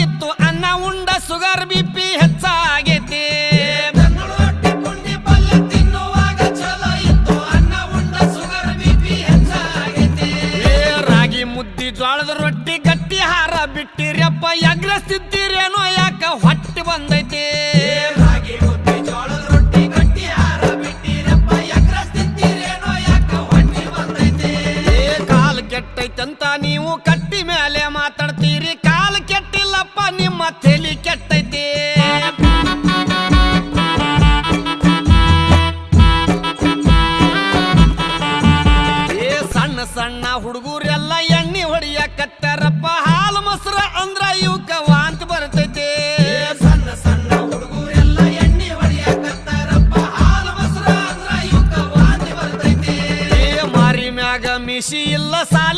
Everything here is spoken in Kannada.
ಇತ್ತು ಅನ್ನ ಉಂಡ ಸುಗರ್ ಬಿ ಪಿ ಹೆಚ್ಚಾಗೈತಿ. ರಾಗಿ ಮುದ್ದಿ ಜೋಳದ ರೊಟ್ಟಿ ಗಟ್ಟಿ ಹಾರ ಬಿಟ್ಟಿರಪ್ಪ ಎಗ್ರಸ್ತಿದ್ದೀರೇನೋ ಯಾಕ ಹೊಟ್ಟೆ ಬಂದೈತಿ. ಕೆಟ್ಟೈತಂತ ನೀವು ಕಟ್ಟ ಸಣ್ಣ ಹುಡುಗರೆಲ್ಲ ಎಣ್ಣೆ ಹೊಡಿಯಕತ್ತಾರಪ್ಪ. ಹಾಲು ಮೊಸರ ಹೊಡಿಯಕತ್ತಾರಪ್ಪ. ಹಾಲು ಮೊಸರ ಅಂದ್ರ ಇವಕ ವಾಂತ ಬರ್ತೈತೆ. ಮಾರಿ ಮ್ಯಾಗ ಮಿಶಿ ಇಲ್ಲ ಸಾಲ